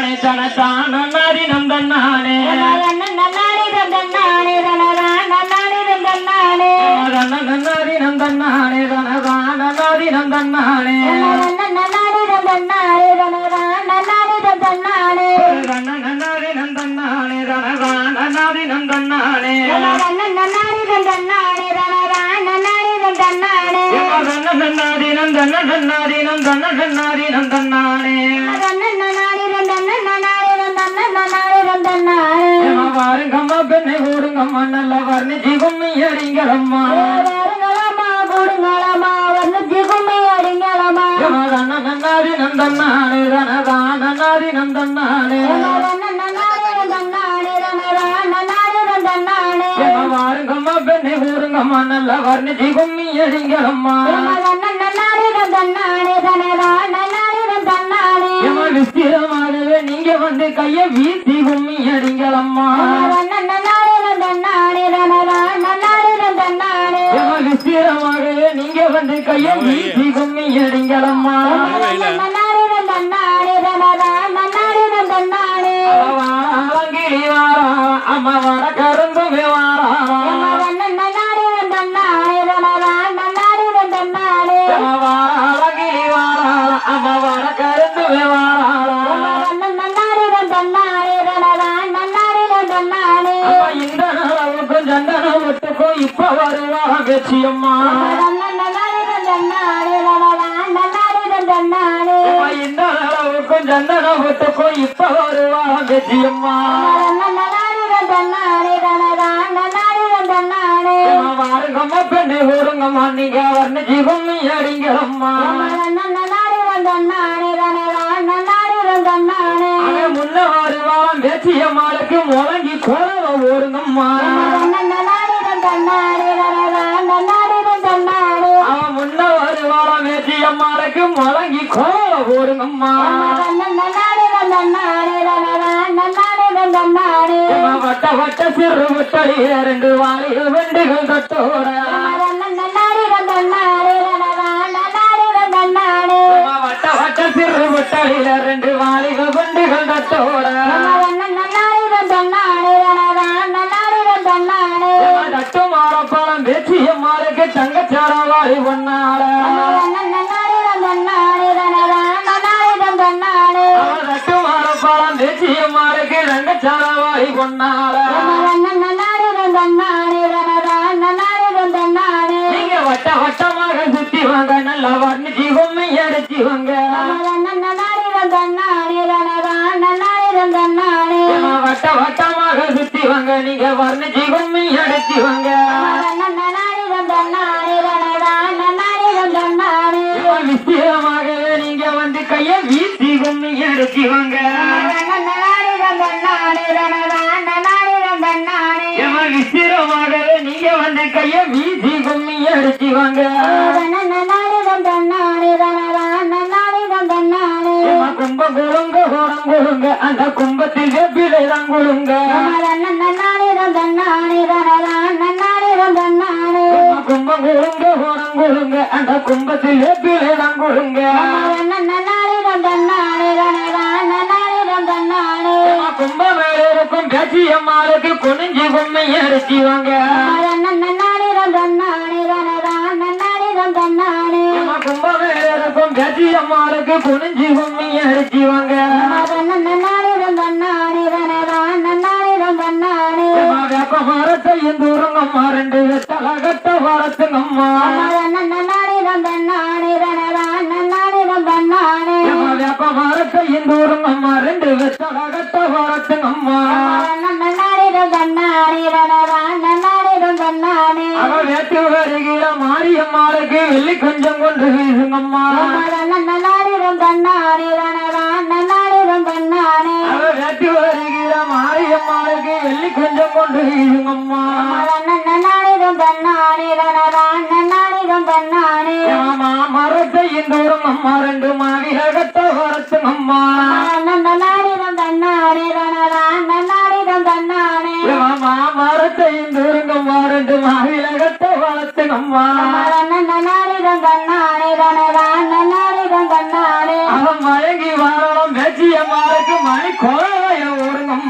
தன்னானே தனத்தான் நன்னாரி நந்தன்னானே நன்னாடி தன்னானே நன்னாடி தன்னானே நன்னாரி நந்தன்னானே தனதான் நன்னாரி நந்தன்னானே நன்னாடி தன்னானே தனதான் நன்னாடி தன்னானே நன்னாரி நந்தன்னானே தனதான் நன்னாரி நந்தன்னானே நன்னாடி தன்னானே தனதான் நன்னாடி தன்னானே நன்னாரி நந்தன்ன நன்னாரி நந்தன்ன வாருங்கம்மா பெண்ணை ஊருங்கம்மா நல்ல வர்ணிச்சு கும்மி அடிங்களம்மா. நன்னாரி நந்தன்னானே தனதான் நன்னாரி நந்தன்னானே வாருங்கம்மா பெண்ணை ஊருங்கம்மா நல்ல வர்ணிச்சு கும்மி அடிங்களம்மா. ஏமா விஸ்திரமாகவே நீங்க வந்து கைய வீசி கும்மி அடிங்களம்மா. விஸ்திரமாகவே நீங்க வந்து கைய வீசி கும்மி அடிங்களம்மா. வாங்கிலி வாரா அம்மா வர கரும்புமே வாரா. வாங்கிலி இப்ப வருவா வெச்சியம்மா இந்த அளவுக்கும் சந்தன விட்டுக்கும் இப்ப வருவா வெச்சியம்மா வாருங்கம்மா பெண்ணை ஊருங்கம்மா நீங்க வர்ண ஜீவம் அடிங்களம்மா அவன் முன்ன வருவான் வெச்சியம்மாளுக்கு முழங்கி குறவ ஊருங்கம்மா வெச்சியம்மாளுக்கு வழங்கி குறவ ஊருங்கம்மா வட்ட வட்ட சிறு முட்டடியில ரெண்டு வாளிகள் வெண்டுகள் தட்டோட. அம்மா வட்ட வட்ட சிறு முட்டடியில ரெண்டு வாளிகள் வெண்டுகள் தட்டோட. அம்மா ஒன்னாட தங்கச்சார வாழி நீங்க வட்ட வட்டமாக சுத்தி வாங்க நல்லா வர்ணிச்சு உண்மை அடிச்சு வாங்க. வட்ட வட்டமாக சுத்தி வாங்க நீங்க வர்ணிச்சு உண்மை அடிச்சு வாங்க. ஏம்மா நீங்க வந்து கைய வீசி உண்மை அடிச்சு வாங்க. உண்மை அடிச்சு கும்ப குழுங்க கோரம் குழுங்க அந்த கும்பத்தில் வெப்பிலை குழுங்க கும்ப குழுங்க கோரம் குழுங்க அந்த கும்பத்தில் வெப்பிலை குழுங்க ஏம்மா கும்ப இருக்கும் பேச்சி அம்மாளுக்கு குனிஞ்சு பொம்மையை அடிச்சு இருக்கும் பேச்சி அம்மாளுக்கு குனிஞ்சு பொம்மை அடிச்சு வாங்க ஏம்மா வேப்ப மரத்தையும் தூரங்கம்மா ரெண்டு தலகட்ட வளர்த்துங்கம்மா ஏம்மா வேப்ப மரத்தையும் தூரங்கம்மா வெள்ளி கொஞ்சம் கொண்டு வீசுங்கம்மா அவ வேட்டு வருகிற மாரியம்மாளுக்கு வெள்ளி கொஞ்சம் கொண்டு வீசுங்கம்மா ஏம்மா மரத்தையும் தூரங்கம்மா ரெண்டு மாவிலகட்ட வளர்த்துங்கம்மா ஏம்மா மரத்தையும் தூரங்கம்மா ரெண்டு மாவிலகட்ட வளர்த்துங்கம்மா அவன் மயங்கி வாரம் மேச்சியம்மாருக்கு மணி கோயம்